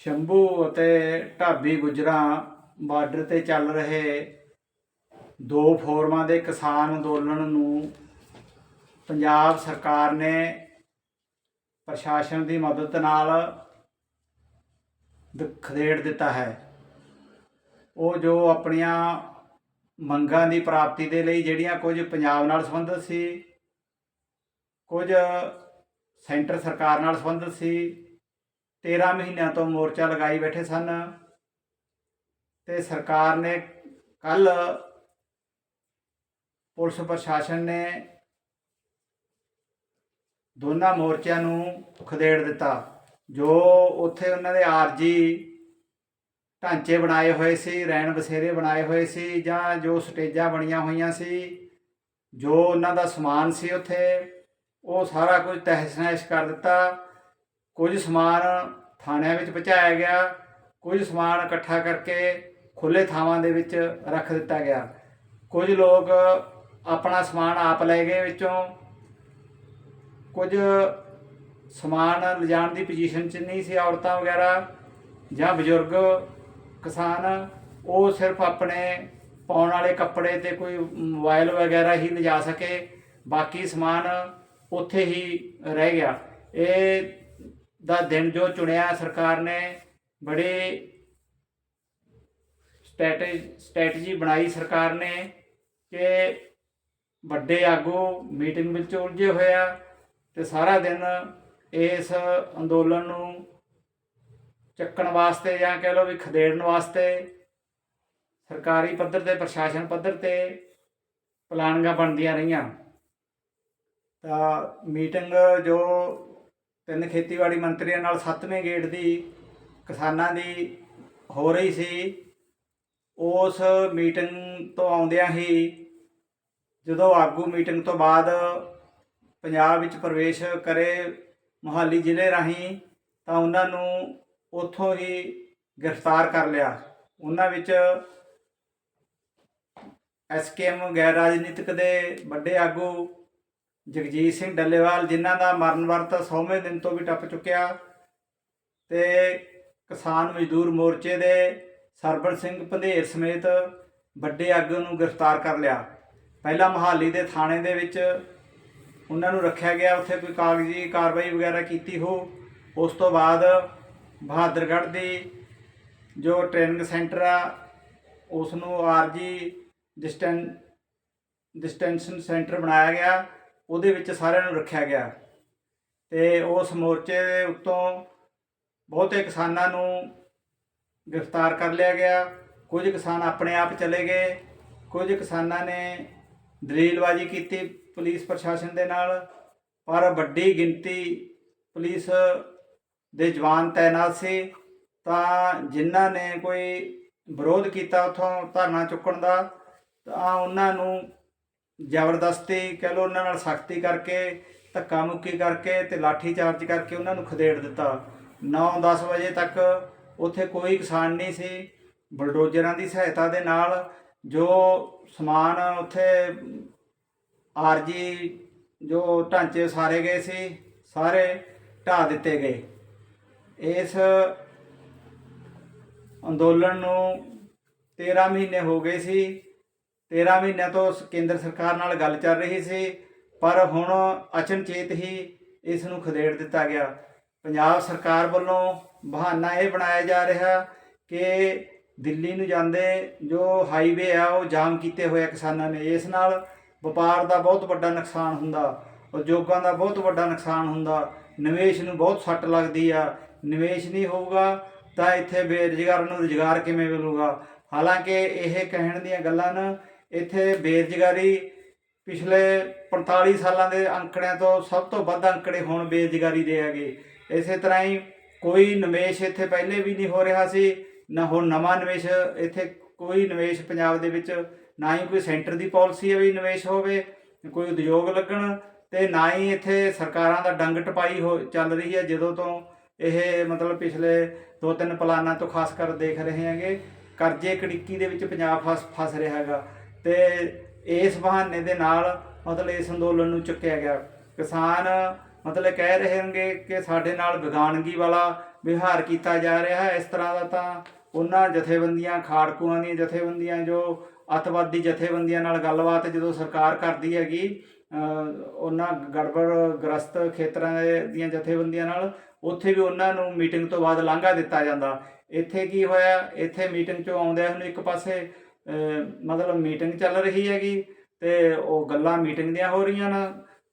ਸ਼ੰਭੂ ਅਤੇ ਢਾਬੀ ਗੁਜਰਾਂ ਬਾਰਡਰ ਤੇ ਚੱਲ ਰਹੇ ਦੋ ਫੋਰਮਾਂ ਦੇ ਕਿਸਾਨ ਅੰਦੋਲਨ ਨੂੰ ਪੰਜਾਬ ਸਰਕਾਰ ਨੇ ਪ੍ਰਸ਼ਾਸਨ ਦੀ ਮਦਦ ਨਾਲ ਖਦੇੜ ਦਿੱਤਾ ਹੈ। ਉਹ ਜੋ ਆਪਣੀਆਂ ਮੰਗਾਂ ਦੀ ਪ੍ਰਾਪਤੀ ਦੇ ਲਈ ਜਿਹੜੀਆਂ ਕੁਝ ਪੰਜਾਬ ਨਾਲ ਸੰਬੰਧਿਤ ਸੀ, ਕੁਝ ਸੈਂਟਰ ਸਰਕਾਰ ਨਾਲ ਸੰਬੰਧਿਤ ਸੀ 13 ਮਹੀਨਿਆਂ ਤੋਂ ਮੋਰਚਾ ਲਗਾਈ ਬੈਠੇ ਸਨ ਤੇ ਸਰਕਾਰ ਨੇ ਕੱਲ ਪੁਲਿਸ ਪ੍ਰਸ਼ਾਸਨ ਨੇ ਦੋਨਾਂ ਮੋਰਚਿਆਂ ਨੂੰ ਖਦੇੜ ਦਿੱਤਾ, ਜੋ ਉੱਥੇ ਉਹਨਾਂ ਦੇ ਆਰਜੀ ਢਾਂਚੇ ਬਣਾਏ ਹੋਏ ਸੀ ਰੈਣ ਬਸੇਰੇ ਬਣਾਏ ਹੋਏ ਸੀ, ਜਾਂ ਜੋ ਸਟੇਜਾਂ ਬਣੀਆਂ ਹੋਈਆਂ ਸੀ, ਜੋ ਉਹਨਾਂ ਦਾ ਸਮਾਨ ਸੀ ਉੱਥੇ, ਉਹ ਸਾਰਾ ਕੁਝ ਤਹਿਸ ਨਹਿਸ ਕਰ ਦਿੱਤਾ। ਕੁਝ ਸਮਾਨ ਥਾਣਿਆਂ ਵਿੱਚ ਪਹੁੰਚਾਇਆ ਗਿਆ। ਕੁਝ ਸਮਾਨ ਇਕੱਠਾ ਕਰਕੇ ਖੁੱਲੇ ਥਾਵਾਂ ਦੇ ਵਿੱਚ ਰੱਖ ਦਿੱਤਾ ਗਿਆ। ਕੁਝ ਲੋਕ ਆਪਣਾ ਸਮਾਨ ਆਪ ਲੈ ਗਏ ਵਿੱਚੋਂ। ਕੁਝ ਸਮਾਨ ਲਿਜਾਣ ਦੀ ਪੋਜੀਸ਼ਨ 'ਚ ਨਹੀਂ ਸੀ ਔਰਤਾਂ ਵਗੈਰਾ ਜਾਂ ਬਜ਼ੁਰਗ, ਕਿਸਾਨ, ਉਹ ਸਿਰਫ ਆਪਣੇ ਪਾਉਣ ਵਾਲੇ ਕੱਪੜੇ ਤੇ ਕੋਈ ਮੋਬਾਈਲ ਵਗੈਰਾ ਹੀ ਲਿਜਾ ਸਕੇ। ਬਾਕੀ ਸਮਾਨ ਉੱਥੇ ਹੀ ਰਹਿ ਗਿਆ। ਇਹ ਦਾ ਦਿਨ ਜੋ ਚੁਣਿਆ ਸਰਕਾਰ ਨੇ ਬੜੇ ਸਟ੍ਰੈਟੇਜੀ, ਸਟ੍ਰੈਟਜੀ ਬਣਾਈ ਸਰਕਾਰ ਨੇ ਕਿ ਵੱਡੇ ਆਗੂ ਮੀਟਿੰਗ ਵਿੱਚ ਉਲਝੇ ਹੋਇਆ ਤੇ ਸਾਰਾ ਦਿਨ ਇਸ ਅੰਦੋਲਨ ਨੂੰ ਚੱਕਣ ਵਾਸਤੇ ਜਾਂ ਕਹਿ ਲਓ ਵੀ ਖਦੇੜਨ ਵਾਸਤੇ ਸਰਕਾਰੀ ਪੱਧਰ ਤੇ, ਪ੍ਰਸ਼ਾਸਨ ਪੱਧਰ ਤੇ ਪਲਾਨਿੰਗਾਂ ਬਣਦੀਆਂ ਰਹੀਆਂ। ਤਾਂ ਮੀਟਿੰਗ ਜੋ ਤਿੰਨ ਖੇਤੀਬਾੜੀ ਮੰਤਰੀਆਂ ਨਾਲ ਸੱਤਵੇਂ ਗੇੜ ਦੀ, ਕਿਸਾਨਾਂ ਦੀ ਹੋ ਰਹੀ ਸੀ। ਉਸ ਮੀਟਿੰਗ ਤੋਂ ਆਉਂਦਿਆਂ ਹੀ, ਜਦੋਂ ਆਗੂ ਮੀਟਿੰਗ ਤੋਂ ਬਾਅਦ ਪੰਜਾਬ ਵਿੱਚ ਪ੍ਰਵੇਸ਼ ਕਰੇ ਮੁਹਾਲੀ ਜ਼ਿਲ੍ਹੇ ਰਾਹੀਂ, ਤਾਂ ਉਹਨਾਂ ਨੂੰ ਉੱਥੋਂ ਹੀ ਗ੍ਰਿਫਤਾਰ ਕਰ ਲਿਆ। ਉਹਨਾਂ ਵਿੱਚ ਐਸਕੇਐਮ ਗੈਰ ਰਾਜਨੀਤਿਕ ਦੇ ਵੱਡੇ ਆਗੂ ਜਗਜੀਤ ਸਿੰਘ ਡੱਲੇਵਾਲ ਜਿਨ੍ਹਾਂ ਦਾ ਮਰਨ ਵਰਤ 100ਵੇਂ ਦਿਨ ਤੋਂ ਵੀ ਟੱਪ ਚੁੱਕਿਆ ਤੇ ਕਿਸਾਨ ਮਜ਼ਦੂਰ ਮੋਰਚੇ ਦੇ ਸਰਬਰ ਸਿੰਘ ਪੰਧੇਰ ਸਮੇਤ ਵੱਡੇ ਆਗੂ ਨੂੰ ਗ੍ਰਿਫਤਾਰ ਕਰ ਲਿਆ। ਪਹਿਲਾਂ ਮਹਾਲੀ ਦੇ ਥਾਣੇ ਦੇ ਵਿੱਚ ਉਹਨਾਂ ਨੂੰ ਰੱਖਿਆ ਗਿਆ, ਉੱਥੇ ਕੋਈ ਕਾਗਜ਼ੀ ਕਾਰਵਾਈ ਵਗੈਰਾ ਕੀਤੀ ਹੋ, ਉਸ ਤੋਂ ਬਾਅਦ ਬਹਾਦਰਗੜ੍ਹ ਦੀ ਜੋ ਟ੍ਰੇਨਿੰਗ ਸੈਂਟਰ ਆ ਉਸ ਨੂੰ ਆਰਜੀ ਡਿਸਟੈਂ ਡਿਸਟੈਂਸ਼ਨ ਸੈਂਟਰ ਬਣਾਇਆ ਗਿਆ। ਉਹਦੇ ਵਿੱਚ ਸਾਰਿਆਂ ਨੂੰ ਰੱਖਿਆ ਗਿਆ। ਤੇ ਉਸ ਮੋਰਚੇ ਦੇ ਉੱਤੋਂ ਬਹੁਤੇ ਕਿਸਾਨਾਂ ਨੂੰ ਗ੍ਰਿਫਤਾਰ ਕਰ ਲਿਆ ਗਿਆ। ਕੁਝ ਕਿਸਾਨ ਆਪਣੇ ਆਪ ਚਲੇ ਗਏ। ਕੁਝ ਕਿਸਾਨਾਂ ਨੇ ਦਲੀਲਬਾਜ਼ੀ ਕੀਤੀ ਪੁਲਿਸ ਪ੍ਰਸ਼ਾਸਨ ਦੇ ਨਾਲ। ਪਰ ਵੱਡੀ ਗਿਣਤੀ ਪੁਲਿਸ ਦੇ ਜਵਾਨ ਤਾਇਨਾਤ ਸੀ। ਤਾਂ ਜਿਨ੍ਹਾਂ ਨੇ ਕੋਈ ਵਿਰੋਧ ਕੀਤਾ, ਉਥੋਂ ਧਰਨਾ ਚੁੱਕਣ ਦਾ, ਤਾਂ ਉਹਨਾਂ ਨੂੰ ਜ਼ਬਰਦਸਤੀ ਕਹਿ ਲਓ ਉਹਨਾਂ ਨਾਲ ਸਖਤੀ ਕਰਕੇ, ਧੱਕਾ ਮੁੱਕੀ ਕਰਕੇ ਤੇ ਲਾਠੀ ਚਾਰਜ ਕਰਕੇ ਉਹਨਾਂ ਨੂੰ ਖਦੇੜ ਦਿੱਤਾ। 9-10 ਵਜੇ ਤੱਕ ਉੱਥੇ ਕੋਈ ਕਿਸਾਨ ਨਹੀਂ ਸੀ। ਬਲਡੋਜ਼ਰਾਂ ਦੀ ਸਹਾਇਤਾ ਦੇ ਨਾਲ ਜੋ ਸਮਾਨ ਉੱਥੇ ਆਰਜੀ ਜੋ ਢਾਂਚੇ ਸਾਰੇ ਗਏ ਸੀ, ਸਾਰੇ ਢਾਹ ਦਿੱਤੇ ਗਏ। ਇਸ ਅੰਦੋਲਨ ਨੂੰ 13 ਮਹੀਨੇ ਹੋ ਗਏ ਸੀ। 13 ਮਹੀਨਿਆਂ ਤੋਂ ਸ- ਕੇਂਦਰ ਸਰਕਾਰ ਨਾਲ ਗੱਲ ਚੱਲ ਰਹੀ ਸੀ, ਪਰ ਹੁਣ ਅਚਨਚੇਤ ਹੀ ਇਸ ਨੂੰ ਖਦੇੜ ਦਿੱਤਾ ਗਿਆ। ਪੰਜਾਬ ਸਰਕਾਰ ਵੱਲੋਂ ਬਹਾਨਾ ਇਹ ਬਣਾਇਆ ਜਾ ਰਿਹਾ ਕਿ ਦਿੱਲੀ ਨੂੰ ਜਾਂਦੇ ਜੋ ਹਾਈਵੇ ਆ, ਉਹ ਜਾਮ ਕੀਤੇ ਹੋਏ ਕਿਸਾਨਾਂ ਨੇ। ਇਸ ਨਾਲ ਵਪਾਰ ਦਾ ਬਹੁਤ ਵੱਡਾ ਨੁਕਸਾਨ ਹੁੰਦਾ, ਉਦਯੋਗਾਂ ਦਾ ਬਹੁਤ ਵੱਡਾ ਨੁਕਸਾਨ ਹੁੰਦਾ, ਨਿਵੇਸ਼ ਨੂੰ ਬਹੁਤ ਸੱਟ ਲੱਗਦੀ ਆ। ਨਿਵੇਸ਼ ਨਹੀਂ ਹੋਊਗਾ ਤਾਂ ਇੱਥੇ ਬੇਰੁਜ਼ਗਾਰਾਂ ਨੂੰ ਰੁਜ਼ਗਾਰ ਕਿਵੇਂ ਮਿਲੂਗਾ? ਹਾਲਾਂਕਿ ਇਹ ਕਹਿਣ ਦੀਆਂ ਗੱਲਾਂ ਨੇ ਇੱਥੇ ਬੇਰੁਜ਼ਗਾਰੀ ਪਿਛਲੇ 45 ਸਾਲਾਂ ਦੇ ਅੰਕੜਿਆਂ ਤੋਂ ਸਭ ਤੋਂ ਵੱਧ ਅੰਕੜੇ ਹੁਣ ਬੇਰੁਜ਼ਗਾਰੀ ਦੇ ਹੈਗੇ। ਇਸੇ ਤਰ੍ਹਾਂ ਹੀ ਕੋਈ ਨਿਵੇਸ਼ ਇੱਥੇ ਪਹਿਲੇ ਵੀ ਨਹੀਂ ਹੋ ਰਿਹਾ ਸੀ, ਨਾ ਹੁਣ ਨਵਾਂ ਨਿਵੇਸ਼, ਇੱਥੇ ਕੋਈ ਨਿਵੇਸ਼ ਪੰਜਾਬ ਦੇ ਵਿੱਚ ਨਾ ਹੀ ਕੋਈ ਸੈਂਟਰ ਦੀ ਪਾਲਿਸੀ ਹੈ ਵੀ ਨਿਵੇਸ਼ ਹੋਵੇ, ਕੋਈ ਉਦਯੋਗ ਲੱਗਣ ਤੇ ਨਾ ਹੀ ਇੱਥੇ ਸਰਕਾਰਾਂ ਦਾ ਡੰਗ ਟਪਾਈ ਹੋ ਚੱਲ ਰਹੀ ਹੈ, ਜਦੋਂ ਤੋਂ ਇਹ ਮਤਲਬ ਪਿਛਲੇ ਦੋ ਤਿੰਨ ਪਲਾਨਾਂ ਤੋਂ ਖਾਸ ਕਰ ਦੇਖ ਰਹੇ ਹੈਗੇ, ਕਰਜ਼ੇ ਕੜਿੱਕੀ ਦੇ ਵਿੱਚ ਪੰਜਾਬ ਫਸ ਫਸ ਰਿਹਾ ਹੈਗਾ। ਤੇ ਇਸ ਬਹਾਨੇ ਦੇ ਨਾਲ ਮਤਲਬ ਇਸ ਅੰਦੋਲਨ ਨੂੰ ਚੁੱਕਿਆ ਗਿਆ। ਕਿਸਾਨ ਮਤਲਬ ਕਹਿ ਰਹੇ ਹੋਣਗੇ ਕਿ ਸਾਡੇ ਨਾਲ ਵਿਗਾਨਗੀ ਵਾਲਾ ਵਿਹਾਰ ਕੀਤਾ ਜਾ ਰਿਹਾ ਹੈ। ਇਸ ਤਰ੍ਹਾਂ ਦਾ ਤਾਂ ਉਹਨਾਂ ਜਥੇਬੰਦੀਆਂ, ਖਾੜਕੂਆਂ ਦੀਆਂ ਜਥੇਬੰਦੀਆਂ ਜੋ ਅੱਤਵਾਦੀ ਜਥੇਬੰਦੀਆਂ ਨਾਲ ਗੱਲਬਾਤ ਜਦੋਂ ਸਰਕਾਰ ਕਰਦੀ ਹੈਗੀ ਉਹਨਾਂ ਗੜਬੜ ਗ੍ਰਸਤ ਖੇਤਰਾਂ ਦੇ- ਦੀਆਂ ਜਥੇਬੰਦੀਆਂ ਨਾਲ, ਉੱਥੇ ਵੀ ਉਹਨਾਂ ਨੂੰ ਮੀਟਿੰਗ ਤੋਂ ਬਾਅਦ ਲਾਂਘਾ ਦਿੱਤਾ ਜਾਂਦਾ। ਇੱਥੇ ਕੀ ਹੋਇਆ? ਇੱਥੇ ਮੀਟਿੰਗ ਚੋਂ ਆਉਂਦੇ ਨੂੰ ਇੱਕ ਪਾਸੇ ਮਤਲਬ ਮੀਟਿੰਗ ਚੱਲ ਰਹੀ ਹੈਗੀ ਤੇ ਉਹ ਗੱਲਾਂ ਮੀਟਿੰਗ ਦੀਆਂ ਹੋ ਰਹੀਆਂ ਨੇ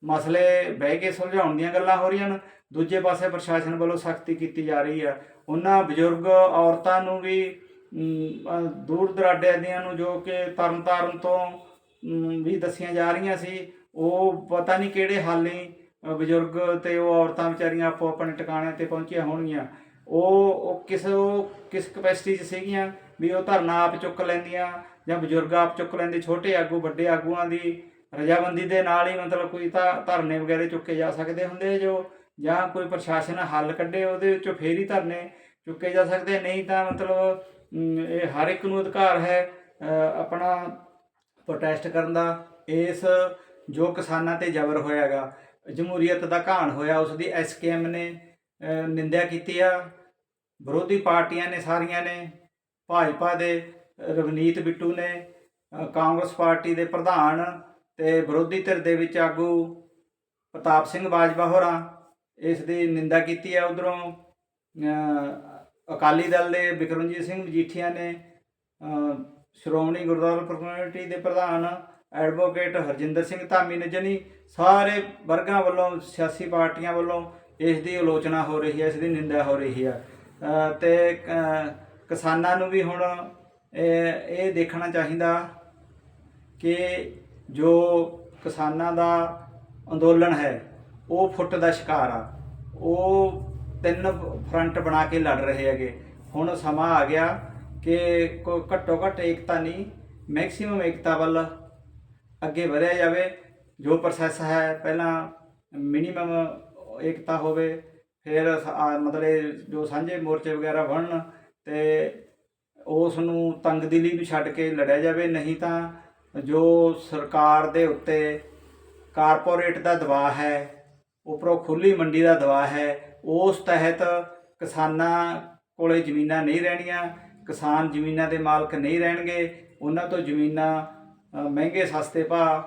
ਮਸਲੇ ਬਹਿ ਕੇ ਸੁਲਝਾਉਣ ਦੀਆਂ ਗੱਲਾਂ ਹੋ ਰਹੀਆਂ ਨੇ ਦੂਜੇ ਪਾਸੇ ਪ੍ਰਸ਼ਾਸਨ ਵੱਲੋਂ ਸਖਤੀ ਕੀਤੀ ਜਾ ਰਹੀ ਹੈ। ਉਹਨਾਂ ਬਜ਼ੁਰਗ ਔਰਤਾਂ ਨੂੰ ਵੀ ਦੂਰ ਦਰਾਡੇ ਦੀਆਂ ਨੂੰ ਜੋ ਕਿ ਤਰਨਤਾਰਨ ਤੋਂ ਵੀ ਦੱਸੀਆਂ ਜਾ ਰਹੀਆਂ ਸੀ ਉਹ ਪਤਾ ਨਹੀਂ ਕਿਹੜੇ ਹਾਲੇ ਅ, ਬਜ਼ੁਰਗ ਤੇ ਉਹ ਔਰਤਾਂ ਵਿਚਾਰੀਆਂ ਆਪੋ ਆਪਣੇ ਟਿਕਾਣਿਆਂ ਤੇ ਪਹੁੰਚੀਆਂ ਹੋਣਗੀਆਂ। ਉਹ ਉਹ ਕਿਸ ਉਹ ਕਿਸ ਕਪੈਸਿਟੀ 'ਚ ਸੀਗੀਆਂ? ਵੀ ਉਹ ਧਰਨਾ ਆਪ ਚੁੱਕ ਲੈਂਦੀਆਂ ਜਾਂ ਬਜ਼ੁਰਗ ਆਪ ਚੁੱਕ ਲੈਂਦੇ, ਛੋਟੇ ਆਗੂ, ਵੱਡੇ ਆਗੂਆਂ ਦੀ ਰਜ਼ਾਬੰਦੀ ਦੇ ਨਾਲ ਹੀ ਮਤਲਬ ਕੋਈ ਤਾਂ ਧਰਨੇ ਵਗੈਰੇ ਚੁੱਕੇ ਜਾ ਸਕਦੇ ਹੁੰਦੇ ਜੋ ਜਾਂ ਕੋਈ ਪ੍ਰਸ਼ਾਸਨ ਹੱਲ ਕੱਢੇ ਉਹਦੇ ਵਿੱਚੋਂ ਫੇਰ ਹੀ ਧਰਨੇ ਚੁੱਕੇ ਜਾ ਸਕਦੇ, ਨਹੀਂ ਤਾਂ ਮਤਲਬ ਇਹ ਹਰ ਇੱਕ ਨੂੰ ਅਧਿਕਾਰ ਹੈ ਆਪਣਾ ਪ੍ਰੋਟੈਸਟ ਕਰਨ ਦਾ, ਇਸ ਜੋ ਕਿਸਾਨਾਂ ਤੇ ਜ਼ਬਰ ਹੋਇਆਗਾ, ਜਮਹੂਰੀਅਤ ਦਾ ਘਾਣ ਹੋਇਆ, ਉਸ ਦੀ ਐਸਕੇਐਮ ਨੇ ਨਿੰਦਿਆ ਕੀਤੀ ਆ, ਵਿਰੋਧੀ ਪਾਰਟੀਆਂ ਨੇ ਸਾਰੀਆਂ ਨੇ ਭਾਜਪਾ ਦੇ ਰਵਨੀਤ ਬਿੱਟੂ ਨੇ ਕਾਂਗਰਸ ਪਾਰਟੀ ਦੇ ਪ੍ਰਧਾਨ ਤੇ ਵਿਰੋਧੀ ਧਿਰ ਦੇ ਵਿੱਚ ਆਗੂ ਪ੍ਰਤਾਪ ਸਿੰਘ ਬਾਜਵਾ ਹੋਰਾਂ ਇਸ ਦੀ ਨਿੰਦਾ ਕੀਤੀ ਹੈ ਉਧਰੋਂ। ਅਕਾਲੀ ਦਲ ਦੇ ਬਿਕਰਮਜੀਤ ਸਿੰਘ ਮਜੀਠੀਆ ਨੇ ਸ਼੍ਰੋਮਣੀ ਗੁਰਦੁਆਰਾ ਪ੍ਰਬੰਧਕ ਕਮੇਟੀ ਦੇ ਪ੍ਰਧਾਨ ਐਡਵੋਕੇਟ ਹਰਜਿੰਦਰ ਸਿੰਘ ਧਾਮੀ ਨੇ ਜਣੀ ਸਾਰੇ ਵਰਗਾਂ ਵੱਲੋਂ ਸਿਆਸੀ ਪਾਰਟੀਆਂ ਵੱਲੋਂ ਇਸ ਦੀ ਆਲੋਚਨਾ ਹੋ ਰਹੀ ਹੈ ਇਸ ਦੀ ਨਿੰਦਾ ਹੋ ਰਹੀ ਹੈ। ਅ, ਤੇ ਕਿਸਾਨਾਂ ਨੂੰ ਵੀ ਹੁਣ, ਇਹ ਦੇਖਣਾ ਚਾਹੀਦਾ ਕਿ ਜੋ ਕਿਸਾਨਾਂ ਦਾ ਅੰਦੋਲਨ ਹੈ, ਉਹ ਫੁੱਟ ਦਾ ਸ਼ਿਕਾਰ ਆ। ਉਹ ਤਿੰਨ ਫਰੰਟ ਬਣਾ ਕੇ ਲੜ ਰਹੇ ਹੈਗੇ। ਹੁਣ ਸਮਾਂ ਆ ਗਿਆ ਕਿ ਕੋ ਘੱਟੋ ਘੱਟ ਏਕਤਾ ਨਹੀਂ, ਮੈਕਸਿਮਮ ਏਕਤਾ ਵੱਲ ਅੱਗੇ ਵਧਿਆ ਜਾਵੇ। ਜੋ ਪ੍ਰੋਸੈਸ ਹੈ, ਪਹਿਲਾਂ ਮਿਨੀਮਮ ਏਕਤਾ ਹੋਵੇ, ਫਿਰ ਮਤਲਬ ਜੋ ਸਾਂਝੇ ਮੋਰਚੇ ਵਗੈਰਾ ਬਣਨ ਤੇ ਉਸ ਨੂੰ ਤੰਗਦਿਲੀ ਨੂੰ ਛੱਡ ਕੇ ਲੜਿਆ ਜਾਵੇ, ਨਹੀਂ ਤਾਂ ਜੋ ਸਰਕਾਰ ਦੇ ਉੱਤੇ ਕਾਰਪੋਰੇਟ ਦਾ ਦਬਾਅ ਹੈ, ਉੱਪਰੋਂ ਖੁੱਲੀ ਮੰਡੀ ਦਾ ਦਬਾਅ ਹੈ, ਉਸ ਤਹਿਤ ਕਿਸਾਨਾਂ ਕੋਲੇ ਜ਼ਮੀਨਾਂ ਨਹੀਂ ਰਹਿਣੀਆਂ, ਕਿਸਾਨ ਜ਼ਮੀਨਾਂ ਦੇ ਮਾਲਕ ਨਹੀਂ ਰਹਿਣਗੇ, ਉਹਨਾਂ ਤੋਂ ਜ਼ਮੀਨਾਂ ਮਹਿੰਗੇ ਸਸਤੇ ਭਾਅ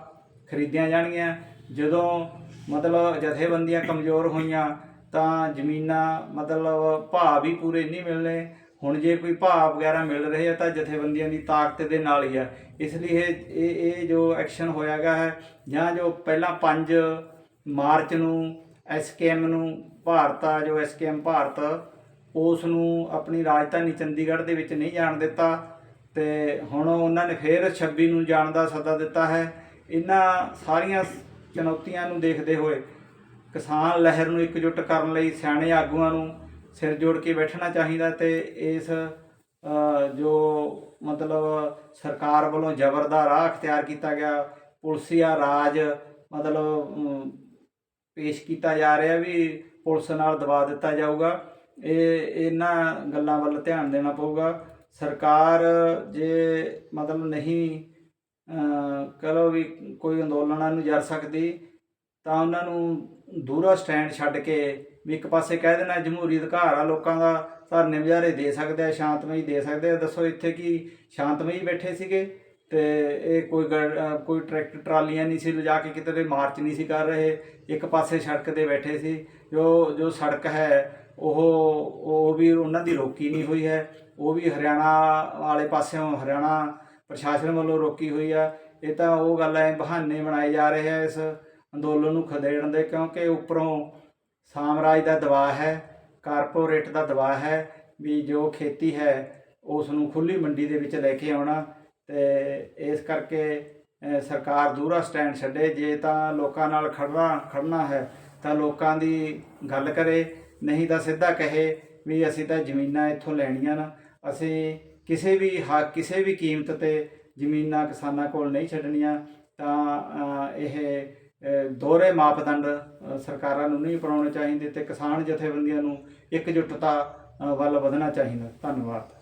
ਖਰੀਦੀਆਂ ਜਾਣਗੀਆਂ। ਜਦੋਂ ਮਤਲਬ ਜਥੇਬੰਦੀਆਂ ਕਮਜ਼ੋਰ ਹੋਈਆਂ ਤਾਂ ਜ਼ਮੀਨਾਂ ਮਤਲਬ ਭਾਅ ਵੀ ਪੂਰੇ ਨਹੀਂ ਮਿਲਣੇ ਹੁਣ ਜੇ ਕੋਈ ਭਾਅ ਵਗੈਰਾ ਮਿਲ ਰਹੇ ਆ ਤਾਂ ਜਥੇਬੰਦੀਆਂ ਦੀ ਤਾਕਤ ਦੇ ਨਾਲ ਹੀ ਆ। ਇਸ ਲਈ ਇਹ ਇਹ ਇਹ ਜੋ ਐਕਸ਼ਨ ਹੋਇਆਗਾ ਹੈ, ਜਾਂ ਜੋ ਪਹਿਲਾਂ 5 ਮਾਰਚ ਨੂੰ ਐਸਕੇਐਮ ਨੂੰ ਭਾਰਤ ਆ, ਜੋ ਐਸਕੇਐਮ ਭਾਰਤ, ਉਸ ਨੂੰ ਆਪਣੀ ਰਾਜਧਾਨੀ ਚੰਡੀਗੜ੍ਹ ਦੇ ਵਿੱਚ ਨਹੀਂ ਜਾਣ ਦਿੱਤਾ, ਤੇ ਹੁਣ ਉਹਨਾਂ ਨੇ ਫੇਰ 26 ਨੂੰ ਜਾਣ ਦਾ ਸੱਦਾ ਦਿੱਤਾ ਹੈ। ਇਹਨਾਂ ਸਾਰੀਆਂ ਚੁਣੌਤੀਆਂ ਨੂੰ ਦੇਖਦੇ ਹੋਏ ਕਿਸਾਨ ਲਹਿਰ ਨੂੰ ਇਕਜੁੱਟ ਕਰਨ ਲਈ ਸਿਆਣੇ ਆਗੂਆਂ ਨੂੰ ਸਿਰ ਜੋੜ ਕੇ ਬੈਠਣਾ ਚਾਹੀਦਾ ਤੇ ਇਸ ਜੋ ਮਤਲਬ ਸਰਕਾਰ ਵੱਲੋਂ ਜ਼ਬਰ ਦਾ ਰਾਹ ਅਖਤਿਆਰ ਕੀਤਾ ਗਿਆ ਪੁਲਸੀਆ ਰਾਜ ਮਤਲਬ ਪੇਸ਼ ਕੀਤਾ ਜਾ ਰਿਹਾ ਵੀ ਪੁਲਿਸ ਨਾਲ ਦਬਾ ਦਿੱਤਾ ਜਾਊਗਾ। ਇਹ ਇਹਨਾਂ ਗੱਲਾਂ ਵੱਲ ਧਿਆਨ ਦੇਣਾ ਪਊਗਾ। ਸਰਕਾਰ ਜੇ ਮਤਲਬ ਨਹੀਂ ਅ, ਲਓ ਵੀ ਕੋਈ ਅੰਦੋਲਨਾਂ ਨੂੰ ਜਰ ਸਕਦੀ ਤਾਂ ਉਹਨਾਂ ਨੂੰ ਦੂਰਾ ਸਟੈਂਡ ਛੱਡ ਕੇ ਵੀ ਇੱਕ ਪਾਸੇ ਕਹਿ ਦੇਣਾ ਜਮਹੂਰੀ ਅਧਿਕਾਰ ਆ, ਲੋਕਾਂ ਦਾ ਧਰਨੇ ਵਿਚਾਰੇ ਦੇ ਸਕਦੇ ਆ, ਸ਼ਾਂਤਮਈ ਦੇ ਸਕਦੇ ਆ। ਦੱਸੋ ਇੱਥੇ ਕੀ ਸ਼ਾਂਤਮਈ ਬੈਠੇ ਸੀਗੇ ਤੇ ਇਹ ਕੋਈ ਗ- ਕੋਈ ਟਰੈਕਟਰ ਟਰਾਲੀਆਂ ਨਹੀਂ ਸੀ ਲਿਜਾ ਕੇ ਕਿਤੇ ਦੇ ਮਾਰਚ ਨਹੀਂ ਸੀ ਕਰ ਰਹੇ। ਇੱਕ ਪਾਸੇ ਸੜਕ ਤੇ ਬੈਠੇ ਸੀ। ਜੋ ਜੋ ਸੜਕ ਹੈ, ਉਹ ਉਹ ਵੀ ਉਹਨਾਂ ਦੀ ਰੋਕੀ ਨਹੀਂ ਹੋਈ ਹੈ। ਉਹ ਵੀ ਹਰਿਆਣਾ ਵਾਲੇ ਪਾਸਿਓਂ ਹਰਿਆਣਾ ਪ੍ਰਸ਼ਾਸਨ ਵੱਲੋਂ ਰੋਕੀ ਹੋਈ ਆ। ਇਹ ਤਾਂ ਉਹ ਗੱਲ ਐ ਬਹਾਨੇ ਬਣਾਏ ਜਾ ਰਹੇ ਆ ਇਸ ਅੰਦੋਲਨ ਨੂੰ ਖਦੇੜਨ ਦੇ, ਕਿਉਂਕਿ ਉੱਪਰੋਂ ਸਾਮਰਾਜ ਦਾ ਦਬਾਅ ਹੈ, ਕਾਰਪੋਰੇਟ ਦਾ ਦਬਾਅ ਹੈ ਵੀ ਜੋ ਖੇਤੀ ਹੈ ਉਸ ਨੂੰ ਖੁੱਲੀ ਮੰਡੀ ਦੇ ਵਿੱਚ ਲੈ ਕੇ ਆਉਣਾ ਤੇ ਇਸ ਕਰਕੇ ਸਰਕਾਰ ਦੂਰਾ ਸਟੈਂਡ ਛੱਡੇ। ਜੇ ਤਾਂ ਲੋਕਾਂ ਨਾਲ ਖੜਨਾ ਖੜਨਾ ਹੈ ਤਾਂ ਲੋਕਾਂ ਦੀ ਗੱਲ ਕਰੇ, ਨਹੀਂ ਤਾਂ ਸਿੱਧਾ ਕਹੇ ਵੀ ਅਸੀਂ ਤਾਂ ਜ਼ਮੀਨਾਂ ਇੱਥੋਂ ਲੈਣੀਆਂ ਨਾ। ਅਸੀਂ ਕਿਸੇ ਵੀ ਹੱਕ, ਕਿਸੇ ਵੀ ਕੀਮਤ ਤੇ ਜ਼ਮੀਨਾਂ ਕਿਸਾਨਾਂ ਕੋਲ ਨਹੀਂ ਛੱਡਣੀਆਂ ਤਾਂ ਇਹ ਦੋਹਰੇ ਮਾਪਦੰਡ ਸਰਕਾਰਾਂ ਨੂੰ ਨਹੀਂ ਅਪਣਾਉਣੇ ਚਾਹੀਦੇ ਤੇ ਕਿਸਾਨ ਜਥੇਬੰਦੀਆਂ ਨੂੰ ਇਕਜੁੱਟਤਾ ਵੱਲ ਵਧਣਾ ਚਾਹੀਦਾ। ਧੰਨਵਾਦ।